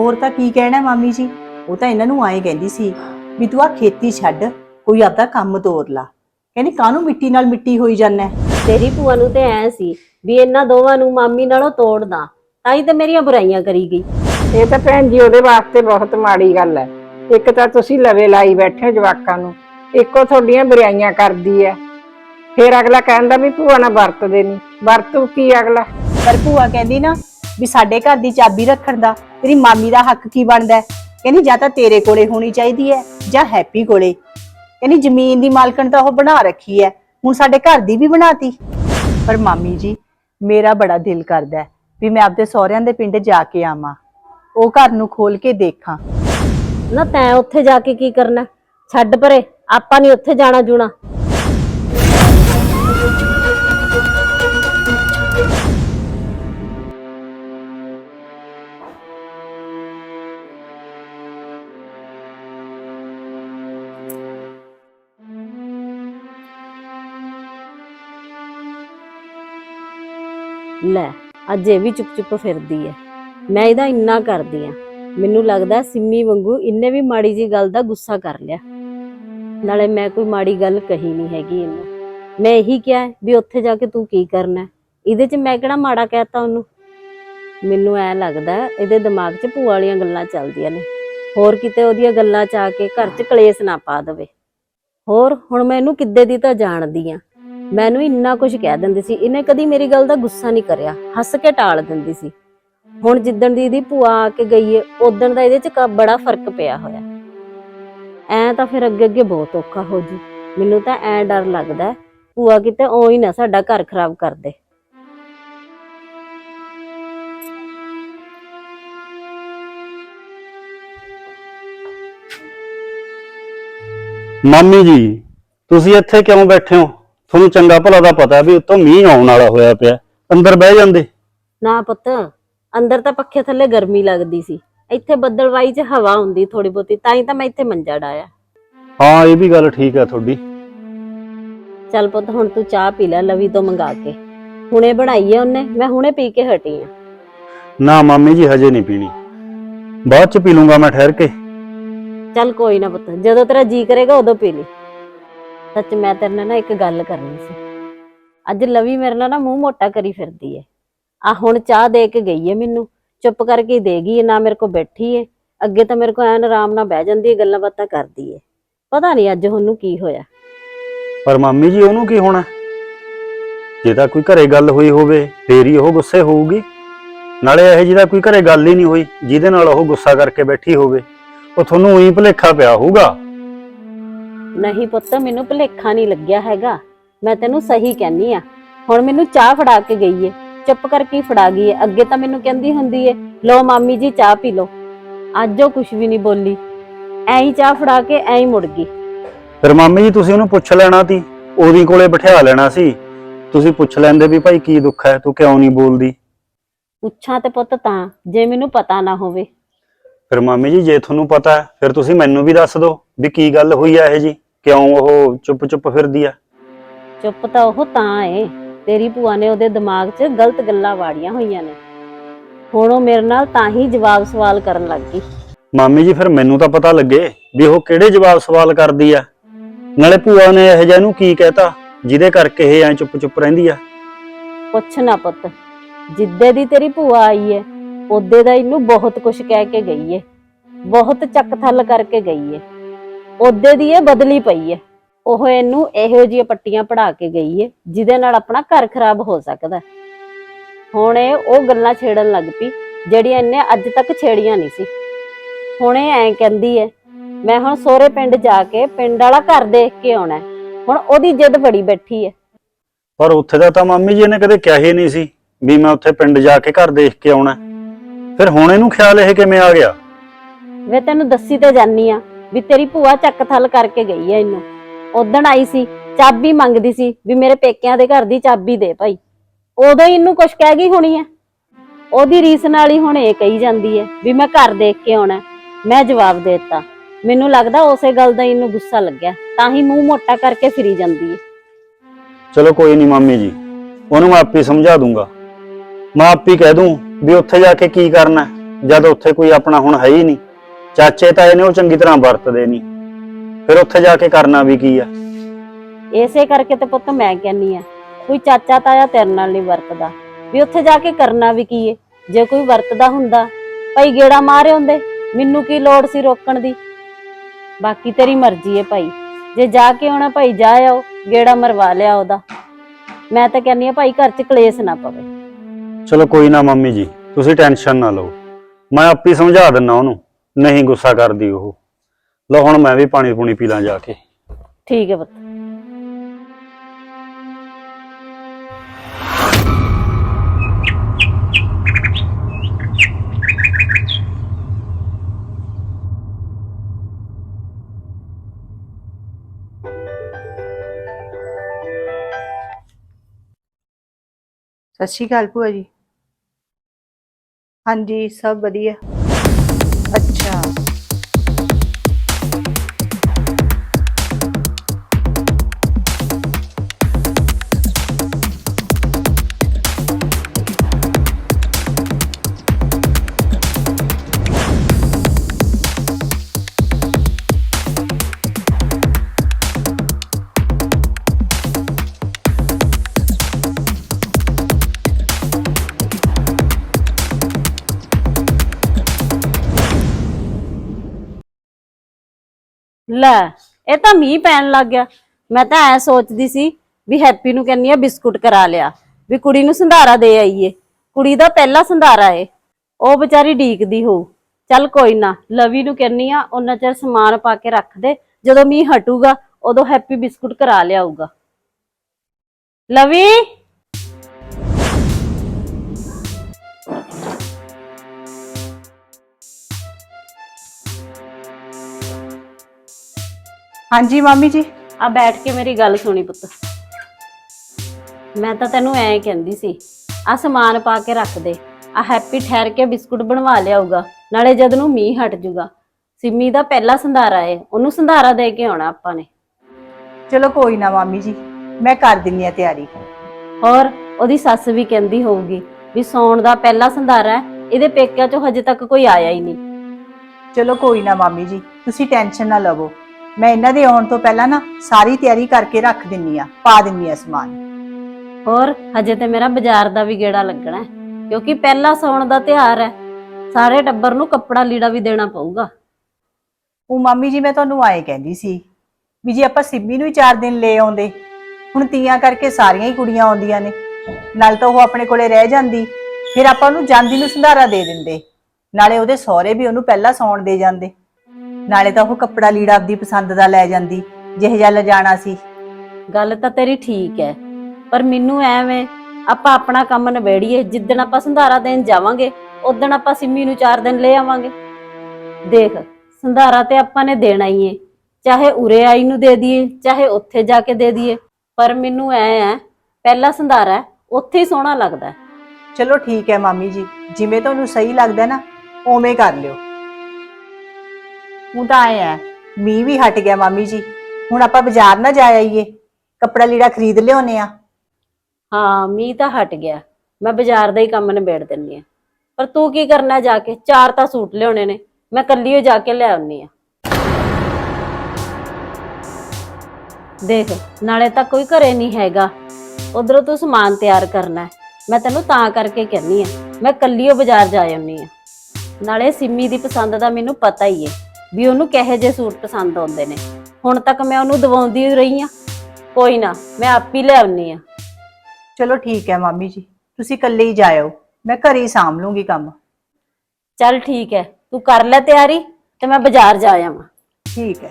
ਹੋਰ ਤਾਂ ਕੀ ਕਹਿਣਾ ਮਾਮੀ ਜੀ? ਉਹ ਤਾਂ ਇਹਨਾਂ ਨੂੰ ਆਏ ਕਹਿੰਦੀ ਸੀ ਵੀ ਤੂੰ ਆ ਖੇਤੀ ਛੱਡ ਕੋਈ ਆਪਦਾ ਕੰਮ ਤੋਰ ਲਾ। ਕਹਿੰਦੀ ਕਾਹਨੂੰ ਮਿੱਟੀ ਨਾਲ ਮਿੱਟੀ ਹੋਈ ਜਾਂਦਾ ਤੇਰੀ ਭੂਆ ਨੂੰ ਤੇ ਐ ਸੀ ਵੀ ਇਹਨਾਂ ਦੋਵਾਂ ਨੂੰ ਮਾਮੀ ਨਾਲੋਂ ਤੋੜਦਾ ਤਾਂ ਹੀ ਤੇ ਮੇਰੀਆਂ ਬੁਰਾਈਆਂ ਕਰੀ ਗਈ। ਇਹ ਤਾਂ ਭੈਣ ਜੀ ਉਹਦੇ ਵਾਸਤੇ ਬਹੁਤ ਮਾੜੀ ਗੱਲ ਹੈ। ਇੱਕ ਤਾਂ ਤੁਸੀਂ ਲਵੇ ਲਾਈ ਬੈਠੇ ਹੋ ਜਵਾਕਾਂ ਨੂੰ ਇੱਕੋ ਤੁਹਾਡੀਆਂ ਬੁਰਾਈਆਂ ਕਰਦੀ ਹੈ। ਫਿਰ ਅਗਲਾ ਕਹਿੰਦਾ ਵੀ ਭੂਆ ਨਾਲ ਵਰਤਦੇ ਨਹੀਂ ਵਰਤੂ ਕੀ ਅਗਲਾ? ਪਰ ਭੂਆ ਕਹਿੰਦੀ ਨਾ ਵੀ ਸਾਡੇ ਘਰ ਦੀ ਚਾਬੀ ਰੱਖਣ ਦਾ, ਤੇਰੀ ਮਾਮੀ ਦਾ ਹੱਕ ਕੀ ਬਣਦਾ ਹੈ? ਕਹਿੰਦੀ, ਜਾਂ ਤਾਂ ਤੇਰੇ ਕੋਲੇ ਹੋਣੀ ਚਾਹੀਦੀ ਹੈ, ਜਾਂ ਹੈਪੀ ਕੋਲੇ। ਕਹਿੰਦੀ, ਜ਼ਮੀਨ ਦੀ ਮਾਲਕਣ ਤਾਂ ਉਹ ਬਣਾ ਰੱਖੀ ਹੈ, ਹੁਣ ਸਾਡੇ ਘਰ ਦੀ ਵੀ ਬਣਾਤੀ। ਪਰ ਮਾਮੀ ਜੀ, ਮੇਰਾ ਬੜਾ ਦਿਲ ਕਰਦਾ ਹੈ ਵੀ ਮੈਂ ਆਪਦੇ ਸਹੁਰਿਆਂ ਦੇ ਪਿੰਡ ਜਾ ਕੇ ਆਵਾਂ। ਉਹ ਘਰ ਨੂੰ ਖੋਲ ਕੇ ਦੇਖਾਂ। ਨਾ, ਤੈਂ ਉੱਥੇ ਜਾ ਕੇ ਕੀ ਕਰਨਾ? ਛੱਡ ਪਰੇ, ਆਪਾਂ ਨਹੀਂ ਉੱਥੇ ਜਾਣਾ ਜੂਣਾ ਲੈ, ਅੱਜ ਇਹ ਵੀ ਚੁੱਪ ਚੁੱਪ ਫਿਰਦੀ ਹੈ ਮੈਂ ਇਹਦਾ ਇੰਨਾ ਕਰਦੀ ਆ। ਮੈਨੂੰ ਲੱਗਦਾ ਸਿੰਮੀ ਵਾਂਗੂ ਇਹਨੇ ਵੀ ਮਾੜੀ ਜੀ ਗੱਲ ਦਾ ਗੁੱਸਾ ਕਰ ਲਿਆ। ਨਾਲੇ ਮੈਂ ਕੋਈ ਮਾੜੀ ਗੱਲ ਕਹੀ ਨਹੀਂ ਹੈਗੀ ਇਹਨੂੰ। ਮੈਂ ਇਹੀ ਕਿਹਾ ਵੀ ਉੱਥੇ ਜਾ ਕੇ ਤੂੰ ਕੀ ਕਰਨਾ? ਇਹਦੇ 'ਚ ਮੈਂ ਕਿਹੜਾ ਮਾੜਾ ਕਹਿਤਾ ਉਹਨੂੰ? ਮੈਨੂੰ ਐ ਲੱਗਦਾ ਇਹਦੇ ਦਿਮਾਗ 'ਚ ਭੂਆ ਵਾਲੀਆਂ ਗੱਲਾਂ ਚੱਲਦੀਆਂ ਨੇ। ਹੋਰ ਕਿਤੇ ਉਹਦੀਆਂ ਗੱਲਾਂ 'ਚ ਆ ਕੇ ਘਰ 'ਚ ਕਲੇਸ਼ ਨਾ ਪਾ ਦੇਵੇ। ਹੋਰ ਹੁਣ ਮੈਂ ਇਹਨੂੰ ਕਿੱਦੇ ਦੀ ਤਾਂ ਜਾਣਦੀ ਆ? ਮੈਨੂੰ ਇੰਨਾ ਕੁਝ ਕਹਿ ਦਿੰਦੀ ਸੀ, ਇਹਨੇ ਕਦੀ ਮੇਰੀ ਗੱਲ ਦਾ ਗੁੱਸਾ ਨਹੀਂ ਕਰਿਆ, ਹੱਸ ਕੇ ਟਾਲ ਦਿੰਦੀ ਸੀ। ਹੁਣ ਜਿੱਦਣ ਦੀ ਇਹਦੀ ਭੂਆ ਆ ਕੇ ਗਈ ਏ ਉਦੋਂ ਦਾ ਇਹਦੇ 'ਚ ਬੜਾ ਫ਼ਰਕ ਪਿਆ ਹੋਇਆ। ਐ ਤਾਂ ਫਿਰ ਅੱਗੇ ਅੱਗੇ ਬਹੁਤ ਔਖਾ ਹੋ ਜੂ। ਮੈਨੂੰ ਤਾਂ ਐ ਡਰ ਲੱਗਦਾ ਭੂਆ ਕਿਤੇ ਉਹ ਹੀ ਨਾ ਸਾਡਾ ਘਰ ਖਰਾਬ ਕਰ ਦੇ। ਮਾਮੀ ਜੀ, ਤੁਸੀਂ ਇੱਥੇ ਕਿਉਂ ਬੈਠੇ ਹੋ? ਤੁਹਾਨੂੰ ਚੰਗਾ ਭਲਾ ਦਾ ਪਤਾ ਵੀ ਉੱਤੋਂ ਮੀਂਹ ਆਉਣ ਵਾਲਾ ਹੋਇਆ ਪਿਆ। ਅੰਦਰ ਬਹਿ ਜਾਂਦੇ। ਨਾ ਪੁੱਤ ਅੰਦਰ ਤਾਂ ਪੱਖੇ ਥੱਲੇ ਗਰਮੀ ਲੱਗਦੀ ਸੀ। ਇੱਥੇ ਬੱਦਲਵਾਈ 'ਚ ਹਵਾ ਹੁੰਦੀ ਥੋੜੀ ਬਹੁਤੀ ਤਾਂ ਹੀ ਤਾਂ ਮੈਂ ਇੱਥੇ ਮੰਜਾ ਡਾਇਆ ਹਾਂ ਇਹ ਵੀ ਗੱਲ ਠੀਕ ਹੈ ਤੁਹਾਡੀ। ਚੱਲ ਪੁੱਤ ਹੁਣ ਤੂੰ ਚਾਹ ਪੀ ਲੈ ਲਵੀ ਤੋਂ ਮੰਗਾ ਕੇ। ਹੁਣੇ ਬਣਾਈ ਹੈ ਉਹਨੇ ਮੈਂ ਹੁਣੇ ਪੀ ਕੇ ਹਟੀ ਆ। ਨਾ ਮਾਮੀ ਜੀ ਹਜੇ ਨਹੀਂ ਪੀਣੀ। ਬਾਅਦ ਚ ਪੀ ਲੂੰਗਾ ਮੈਂ ਠਹਿਰ ਕੇ। ਚੱਲ ਕੋਈ ਨਾ ਪੁੱਤ ਜਦੋਂ ਤੇਰਾ ਜੀ ਕਰੇਗਾ ਉਦੋਂ ਪੀ ਲਈ। ਸੱਚ ਮੈਂ ਤੇਰੇ ਨਾਲ ਨਾ ਇੱਕ ਗੱਲ ਕਰਨੀ ਸੀ। ਅੱਜ ਲਵੀ ਮੇਰੇ ਨਾਲ ਨਾ ਮੂੰਹ ਮੋਟਾ ਕਰੀ ਫਿਰਦੀ ਏ। ਆ ਹੁਣ ਚਾਹ ਦੇ ਕੇ ਗਈ ਏ ਮੈਨੂੰ। ਚੁੱਪ ਕਰਕੇ ਹੀ ਦੇਗੀ ਏ, ਨਾ ਮੇਰੇ ਕੋ ਬੈਠੀ ਏ। ਅੱਗੇ ਤਾਂ ਮੇਰੇ ਕੋ ਐਨ ਆਰਾਮ ਨਾਲ ਬਹਿ ਜਾਂਦੀ ਏ ਗੱਲਾਂ ਬਾਤਾਂ ਕਰਦੀ ਏ। ਪਤਾ ਨਹੀਂ ਅੱਜ ਉਹਨੂੰ ਕੀ ਹੋਇਆ। ਪਰ ਮਾਮੀ ਜੀ ਉਹਨੂੰ ਕੀ ਹੋਣਾ? ਜੇ ਤਾਂ ਕੋਈ ਘਰੇ ਗੱਲ ਹੋਈ ਹੋਵੇ ਫੇਰ ਹੀ ਉਹ ਗੁੱਸੇ ਹੋਊਗੀ। ਨਾਲੇ ਇਹ ਜਿਹਦਾ ਕੋਈ ਘਰੇ ਗੱਲ ਹੀ ਨਹੀਂ ਹੋਈ ਜਿਹਦੇ ਨਾਲ ਉਹ ਗੁੱਸਾ ਕਰਕੇ ਬੈਠੀ ਹੋਵੇ। ਉਹ ਤੁਹਾਨੂੰ ਉਹੀ ਭੁਲੇਖਾ ਪਿਆ ਹੋਊਗਾ। ਨਹੀਂ ਪੁੱਤ ਮੈਨੂੰ ਭੁਲੇਖਾ ਨਹੀਂ ਲੱਗਿਆ ਹੈਗਾ। ਮੈਂ ਤੈਨੂੰ ਸਹੀ ਕਹਿਨੀ ਆ। ਹੁਣ ਮੈਨੂੰ ਚਾਹ ਫੜਾ ਕੇ ਗਈ ਏ। ਚੁੱਪ ਕਰਕੇ ਫੜਾ ਗਈ ਏ? ਅੱਗੇ ਤਾਂ ਮੈਨੂੰ ਕਹਿੰਦੀ ਹੁੰਦੀ ਏ ਲੋ ਮਾਮੀ ਜੀ ਚਾਹ ਪੀ ਲੋ ਅੱਜ ਉਹ ਕੁਝ ਵੀ ਨਹੀਂ ਬੋਲੀ। ਐਂ ਹੀ ਚਾਹ ਫੜਾ ਕੇ ਐਂ ਹੀ ਮੁੜ ਗਈ। ਫਿਰ ਮਾਮੀ ਜੀ ਤੁਸੀਂ ਉਹਨੂੰ ਪੁੱਛ ਲੈਣਾ ਸੀ। ਉਹਦੀ ਕੋਲੇ ਬਿਠਾ ਲੈਣਾ ਸੀ। ਤੁਸੀਂ ਪੁੱਛ ਲੈਂਦੇ ਵੀ ਭਾਈ ਕੀ ਦੁੱਖ ਹੈ? ਤੂੰ ਕਿਉਂ ਨਹੀਂ ਬੋਲਦੀ? ਪੁੱਛਾਂ ਤੇ ਪੁੱਤ ਤਾਂ ਜੇ ਮੈਨੂੰ ਪਤਾ ਨਾ ਹੋਵੇ। ਫਿਰ ਮਾਮੀ ਜੀ ਜੇ ਤੁਹਾਨੂੰ ਪਤਾ ਹੈ ਫਿਰ ਤੁਸੀਂ ਮੈਨੂੰ ਵੀ ਦੱਸ ਦਿਓ ਵੀ ਕੀ ਗੱਲ ਹੋਈ ਆ ਇਹ ਜੀ? ਕਿਉਂ ਉਹ ਚੁੱਪ ਚੁੱਪ ਫਿਰਦੀ ਆ? ਚੁੱਪ ਤਾਂ ਉਹ ਤਾਂ ਏ। ਤੇਰੀ ਭੂਆ ਨੇ ਉਹਦੇ ਦਿਮਾਗ 'ਚ ਗਲਤ ਗੱਲਾਂ ਵਾੜੀਆਂ ਹੋਈਆਂ ਨੇ। ਹੁਣ ਉਹ ਮੇਰੇ ਨਾਲ ਤਾਂ ਹੀ ਜਵਾਬ ਸਵਾਲ ਕਰਨ ਲੱਗ ਗਈ। ਮਾਮੀ ਜੀ ਫਿਰ ਮੈਨੂੰ ਤਾਂ ਪਤਾ ਲੱਗੇ ਵੀ ਉਹ ਕਿਹੜੇ ਜਵਾਬ ਸਵਾਲ ਕਰਦੀ ਆ। ਨਾਲੇ ਭੂਆ ਨੇ ਇਹ ਜਿਹਾ ਇਹਨੂੰ ਕੀ ਕਹਿਤਾ ਜਿਹਦੇ ਕਰਕੇ ਇਹ ਐ ਚੁੱਪ ਚੁੱਪ ਰਹਿੰਦੀ ਆ? ਪੁੱਛ ਨਾ ਪੁੱਤ ਜਿੱਦੇ ਦੀ ਤੇਰੀ ਭੂਆ ਆਈ ਏ ਉਹਦੇ ਦਾ ਇਹਨੂੰ ਬਹੁਤ ਕੁਝ ਕਹਿ ਕੇ ਗਈ ਏ। ਬਹੁਤ ਚੱਕ ਥੱਲ ਕਰਕੇ ਗਈ ਏ। ਉਹਦੇ ਦੀ ਇਹ ਬਦਲੀ ਪਈ ਏ। ਉਹ ਇਹਨੂੰ ਇਹੋ ਜਿਹੀਆਂ ਪੱਟੀਆਂ ਪੜਾ ਕੇ ਗਈ ਏ, ਜਿਹਦੇ ਨਾਲ ਆਪਣਾ ਘਰ ਖਰਾਬ ਹੋ ਸਕਦਾ। ਹੁਣ ਇਹ ਉਹ ਗੱਲਾਂ ਛੇੜਨ ਲੱਗ ਪਈ, ਜਿਹੜੀਆਂ ਇਹਨੇ ਅੱਜ ਤੱਕ ਛੇੜੀਆਂ ਨਹੀਂ ਸੀ। ਹੁਣ ਇਹ ਐਂ ਕਹਿੰਦੀ ਏ, ਮੈਂ ਹੁਣ ਸੋਹਰੇ ਪਿੰਡ ਜਾ ਕੇ ਪਿੰਡ ਵਾਲਾ ਘਰ ਦੇਖ ਕੇ ਆਉਣਾ ਹੈ। ਹੁਣ ਉਹਦੀ ਜਿੱਦ ਬੜੀ ਬੈਠੀ ਹੈ ਪਰ ਉੱਥੇ ਦਾ ਤਾਂ ਮਾਮੀ ਜੀ ਨੇ ਕਦੇ ਕਿਹਾ ਹੀ ਨਹੀਂ ਸੀ ਵੀ ਮੈਂ ਉੱਥੇ ਪਿੰਡ ਜਾ ਕੇ ਘਰ ਦੇਖ ਕੇ ਆਉਣਾ ਫਿਰ ਹੁਣ ਇਹਨੂੰ ਖਿਆਲ ਇਹ ਕਿਵੇਂ ਆ ਗਿਆ? ਵੇ ਤੈਨੂੰ ਦੱਸੀ ਤੇ ਜਾਨੀ ਆ ਵੀ ਤੇਰੀ ਭੂਆ ਚੱਕ ਥੱਲ ਕਰਕੇ ਗਈ ਐ ਇਹਨੂੰ। ਉਦਣ ਆਈ ਸੀ ਚਾਬੀ ਮੰਗਦੀ ਸੀ ਵੀ ਮੇਰੇ ਪੇਕਿਆਂ ਦੇ ਘਰ ਦੀ ਚਾਬੀ ਦੇ ਭਾਈ। ਉਦੋਂ ਹੀ ਇਹਨੂੰ ਕੁਛ ਕਹਿ ਗਈ ਹੋਣੀ ਐ ਉਹਦੀ ਰੀਸ ਨਾਲ ਹੀ ਹੁਣ ਇਹ ਕਹੀ ਜਾਂਦੀ ਐ ਵੀ ਮੈਂ ਘਰ ਦੇਖ ਕੇ ਆਉਣਾ। ਮੈਂ ਜਵਾਬ ਦੇ ਦਿੱਤਾ। ਮੈਨੂੰ ਲੱਗਦਾ ਉਸੇ ਗੱਲ ਦਾ ਇਹਨੂੰ ਗੁੱਸਾ ਲੱਗਿਆ ਤਾਂ ਹੀ ਮੂੰਹ ਮੋਟਾ ਕਰਕੇ ਫਿਰੀ ਜਾਂਦੀ ਐ ਚਲੋ ਕੋਈ ਨਹੀਂ ਮਾਮੀ ਜੀ ਉਹਨੂੰ ਮੈਂ ਆਪੇ ਸਮਝਾ ਦੂੰਗਾ। ਮੈਂ ਆਪੇ ਕਹਿ ਦੂੰ ਵੀ ਉੱਥੇ ਜਾ ਕੇ ਕੀ ਕਰਨਾ? ਹੈ। ਜਦ ਉੱਥੇ ਕੋਈ ਆਪਣਾ ਹੁਣ ਹੈ ਹੀ ਨਹੀਂ। ਚਾਚੇ, ਤਾਏ ਨੇ ਉਹ ਚੰਗੀ ਤਰ੍ਹਾਂ ਵਰਤਦੇ ਨਹੀਂ। ਫਿਰ ਉੱਥੇ ਜਾ ਕੇ ਕਰਨਾ ਵੀ ਕੀ ਆ? ਇਸੇ ਕਰਕੇ ਤੇ ਪੁੱਤ ਮੈਂ ਕਹਿੰਨੀ ਆ, ਕੋਈ ਚਾਚਾ, ਤਾਇਆ ਤੇਰੇ ਨਾਲ ਨਹੀਂ ਵਰਤਦਾ। ਵੀ ਉੱਥੇ ਜਾ ਕੇ ਕਰਨਾ ਵੀ ਕੀ ਏ? ਜੇ ਕੋਈ ਵਰਤਦਾ ਹੁੰਦਾ, ਭਾਈ ਗੇੜਾ ਮਾਰੇ ਹੁੰਦੇ ਮੈਨੂੰ ਕੀ ਲੋੜ ਸੀ ਰੋਕਣ ਦੀ? ਬਾਕੀ ਤੇਰੀ ਮਰਜ਼ੀ ਏ ਭਾਈ। ਜੇ ਜਾ ਕੇ ਆਉਣਾ ਭਾਈ, ਜਾ ਆਓ, ਗੇੜਾ ਮਰਵਾ ਲਿਆ ਉਹਦਾ। ਮੈਂ ਤਾਂ ਕਹਿੰਨੀ ਆ, ਭਾਈ ਘਰ 'ਚ ਕਲੇਸ਼ ਨਾ ਪਵੇ। ਚਲੋ ਕੋਈ ਨਾ ਮੰਮੀ ਜੀ, ਤੁਸੀਂ ਟੈਨਸ਼ਨ ਨਾ ਲਓ। ਮੈਂ ਆਪੇ ਸਮਝਾ ਦਿੰਨਾ ਉਹਨੂੰ, ਨਹੀਂ ਗੁੱਸਾ ਕਰਦੀ ਉਹ। ਲਓ ਹੁਣ ਮੈਂ ਵੀ ਪਾਣੀ ਪੂਣੀ ਪੀ ਲਾਂ ਜਾ ਕੇ। ਠੀਕ ਹੈ ਪੁੱਤ। ਸਤਿ ਸ਼੍ਰੀ ਅਕਾਲ ਭੂਆ ਜੀ। ਹਾਂਜੀ ਸਭ ਵਧੀਆ। ਅੱਛਾ। ਲੈ, ਇਹ ਤਾਂ ਮੀਂਹ ਪੈਣ ਲੱਗ ਗਿਆ। ਮੈਂ ਤਾਂ ਐ ਸੋਚਦੀ ਸੀ ਵੀ ਹੈਪੀ ਨੂੰ ਕਹਿੰਨੀ ਆ ਬਿਸਕੁਟ ਕਰਾ ਲਿਆ, ਵੀ ਕੁੜੀ ਨੂੰ ਸੰਧਾਰਾ ਦੇ ਆਈਏ। ਕੁੜੀ ਦਾ ਪਹਿਲਾ ਸੰਧਾਰਾ ਏ। ਉਹ ਵਿਚਾਰੀ ਢੀਕਦੀ ਹੋਊ। ਚੱਲ ਕੋਈ ਨਾ, ਲਵੀ ਨੂੰ ਕਹਿੰਨੀ ਆ ਉਹਨਾਂ ਚਿਰ ਸਮਾਨ ਪਾ ਕੇ ਰੱਖ ਦੇ। ਜਦੋਂ ਮੀਂਹ ਹਟੂਗਾ, ਉਦੋਂ ਹੈਪੀ ਬਿਸਕੁਟ ਕਰਾ ਲਿਆਊਗਾ। ਲਵੀ! ਹਾਂਜੀ ਮਾਮੀ ਜੀ। ਆ ਬੈਠ ਕੇ ਮੇਰੀ ਗੱਲ ਸੁਣੀ ਪੁੱਤ। ਮੈਂ ਤਾਂ ਤੈਨੂੰ ਐਂ ਕਹਿੰਦੀ ਸੀ ਆ ਸਮਾਨ ਪਾ ਕੇ ਰੱਖ ਦੇ ਆ ਹੈਪੀ ਠਹਿਰ ਕੇ ਬਿਸਕੁਟ ਬਣਵਾ ਲਿਆਊਗਾ ਨਾਲੇ ਜਦ ਨੂੰ ਮੀਂਹ ਹਟ ਜੂਗਾ। ਸਿੰਮੀ ਦਾ ਪਹਿਲਾ ਸੰਧਾਰਾ ਏ ਉਹਨੂੰ ਸੰਧਾਰਾ ਦੇ ਕੇ ਆਉਣਾ ਆਪਾਂ ਨੇ। ਚਲੋ ਕੋਈ ਨਾ ਮਾਮੀ ਜੀ ਮੈਂ ਕਰ ਦਿੰਨੀ ਆ ਤਿਆਰੀ। ਹੋਰ ਉਹਦੀ ਸੱਸ ਵੀ ਕਹਿੰਦੀ ਹੋਊਗੀ ਵੀ ਸੌਣ ਦਾ ਪਹਿਲਾ ਸੰਧਾਰਾ ਹੈ ਇਹਦੇ ਪੇਕਿਆਂ ਚੋਂ ਹਜੇ ਤੱਕ ਕੋਈ ਆਇਆ ਹੀ ਨਹੀਂ। ਚਲੋ ਕੋਈ ਨਾ ਮਾਮੀ ਜੀ ਤੁਸੀਂ ਟੈਨਸ਼ਨ ਨਾ ਲਵੋ। ਮੈਂ ਇਹਨਾਂ ਦੇ ਆਉਣ ਤੋਂ ਪਹਿਲਾਂ ਨਾ ਸਾਰੀ ਤਿਆਰੀ ਕਰਕੇ ਰੱਖ ਦਿੰਨੀ ਆ ਪਾ ਦਿੰਨੀ ਆ ਸਮਾਨ। ਹੋਰ ਹਜੇ ਤੇ ਮੇਰਾ ਬਾਜ਼ਾਰ ਦਾ ਵੀ ਗੇੜਾ ਲੱਗਣਾ ਹੈ ਕਿਉਂਕਿ ਪਹਿਲਾ ਸੌਣ ਦਾ ਤਿਉਹਾਰ ਹੈ। ਸਾਰੇ ਟੱਬਰ ਨੂੰ ਕੱਪੜਾ ਲੀੜਾ ਵੀ ਦੇਣਾ ਪਊਗਾ। ਉਹ ਮਾਮੀ ਜੀ ਮੈਂ ਤੁਹਾਨੂੰ ਆਏ ਕਹਿੰਦੀ ਸੀ ਵੀ ਜੇ ਆਪਾਂ ਸਿੰਮੀ ਨੂੰ ਹੀ 4 ਦਿਨ ਲੈ ਆਉਂਦੇ ਹੁਣ ਤੀਆਂ ਕਰਕੇ ਸਾਰੀਆਂ ਹੀ ਕੁੜੀਆਂ ਆਉਂਦੀਆਂ ਨੇ ਨਾਲ ਤਾਂ ਉਹ ਆਪਣੇ ਕੋਲੇ ਰਹਿ ਜਾਂਦੀ ਫਿਰ ਆਪਾਂ ਉਹਨੂੰ ਜਾਂਦੀ ਨੂੰ ਸੰਧਾਰਾ ਦੇ ਦਿੰਦੇ ਨਾਲੇ ਉਹਦੇ ਸਹੁਰੇ ਵੀ ਉਹਨੂੰ ਪਹਿਲਾਂ ਸੌਣ ਦੇ ਜਾਂਦੇ। ਨਾਲੇ ਤਾਂ ਉਹ ਕੱਪੜਾ ਲੀੜਾ ਆਪਦੀ ਪਸੰਦ ਦਾ ਲੈ ਜਾਂਦੀ ਜਿਹੇ ਜਿਹਾ ਲਿਜਾਣਾ ਸੀ। ਗੱਲ ਤਾਂ ਤੇਰੀ ਠੀਕ ਹੈ ਪਰ ਮੈਨੂੰ ਐਵੇਂ ਆਪਾਂ ਆਪਣਾ ਕੰਮ ਨਿਬੇੜੀਏ ਜਿੱਦਣ ਆਪਾਂ ਸੰਧਾਰਾ ਦੇਣ ਜਾਵਾਂਗੇ ਉਦੋਂ ਆਪਾਂ ਸਿੰਮੀ ਨੂੰ 4 ਦਿਨ ਲੈ ਆਵਾਂਗੇ। ਦੇਖ ਸੰਧਾਰਾ ਤੇ ਆਪਾਂ ਨੇ ਦੇਣਾ ਹੀ ਏ ਚਾਹੇ ਉਰੇ ਆਈ ਨੂੰ ਦੇ ਦਈਏ ਚਾਹੇ ਉੱਥੇ ਜਾ ਕੇ ਦੇ ਦਈਏ ਪਰ ਮੈਨੂੰ ਐ ਹੈ ਪਹਿਲਾ ਸੰਧਾਰਾ ਉੱਥੇ ਹੀ ਸੋਹਣਾ ਲੱਗਦਾ। ਚਲੋ ਠੀਕ ਹੈ ਮਾਮੀ ਜੀ ਜਿਵੇਂ ਤੁਹਾਨੂੰ ਸਹੀ ਲੱਗਦਾ ਨਾ ਉਵੇਂ ਕਰ ਲਿਓ। ਹੁਣ ਤਾਂ ਆਏ ਮੀਂਹ ਵੀ ਹਟ ਗਿਆ ਮਾਮੀ ਜੀ। ਹੁਣ ਆਪਾਂ ਬਾਜ਼ਾਰ ਨਾ ਜਾ ਆਈਏ, ਕੱਪੜਾ ਲੀੜਾ ਖਰੀਦ ਲਿਆਉਨੇ ਆ। ਹਾਂ, ਮੀਂਹ ਤਾਂ ਹਟ ਗਿਆ। ਮੈਂ ਬਾਜ਼ਾਰ ਦਾ ਹੀ ਕੰਮ ਨਿਬੇੜ ਦਿੰਨੀ ਆ। ਪਰ ਤੂੰ ਕੀ ਕਰਨਾ ਜਾ ਕੇ? ਚਾਰ ਤਾਂ ਸੂਟ ਲਿਆਉਣੇ ਨੇ, ਮੈਂ ਕੱਲੀ ਓ ਜਾ ਕੇ ਲੈ ਆਉਣੀ ਆ। ਦੇਖ, ਨਾਲੇ ਤਾਂ ਕੋਈ ਘਰੇ ਨਹੀਂ ਹੈਗਾ। ਉਧਰੋਂ ਤੂੰ ਸਮਾਨ ਤਿਆਰ ਕਰਨਾ ਹੈ ਮੈਂ ਤੈਨੂੰ ਤਾਂ ਕਰਕੇ ਕਹਿੰਨੀ ਆ, ਮੈਂ ਕੱਲੀ ਓ ਬਾਜ਼ਾਰ ਜਾ ਆਉਣੀ ਆ। ਨਾਲੇ ਸਿੰਮੀ ਦੀ ਪਸੰਦ ਦਾ ਮੈਨੂੰ ਪਤਾ ਹੀ ਏ ਵੀ ਉਹਨੂੰ ਕਿਹੋ ਜਿਹੇ ਸੂਟ ਪਸੰਦ ਆਉਂਦੇ ਨੇ। ਹੁਣ ਤੱਕ ਮੈਂ ਉਹਨੂੰ ਦਵਾਉਂਦੀ ਰਹੀ ਆ। ਕੋਈ ਨਾ ਮੈਂ ਆਪ ਹੀ ਲੈ ਆਉਣੀ ਆ। ਚਲੋ ਠੀਕ ਹੈ ਮਾਮੀ ਜੀ ਤੁਸੀਂ ਇਕੱਲੇ ਹੀ ਜਾਇਓ ਮੈਂ ਘਰੇ ਹੀ ਸਾਂਭ ਲੂੰਗੀ ਕੰਮ। ਚੱਲ ਠੀਕ ਹੈ ਤੂੰ ਕਰ ਲੈ ਤਿਆਰੀ ਤੇ ਮੈਂ ਬਾਜ਼ਾਰ ਜਾ ਆਵਾਂ। ਠੀਕ ਹੈ।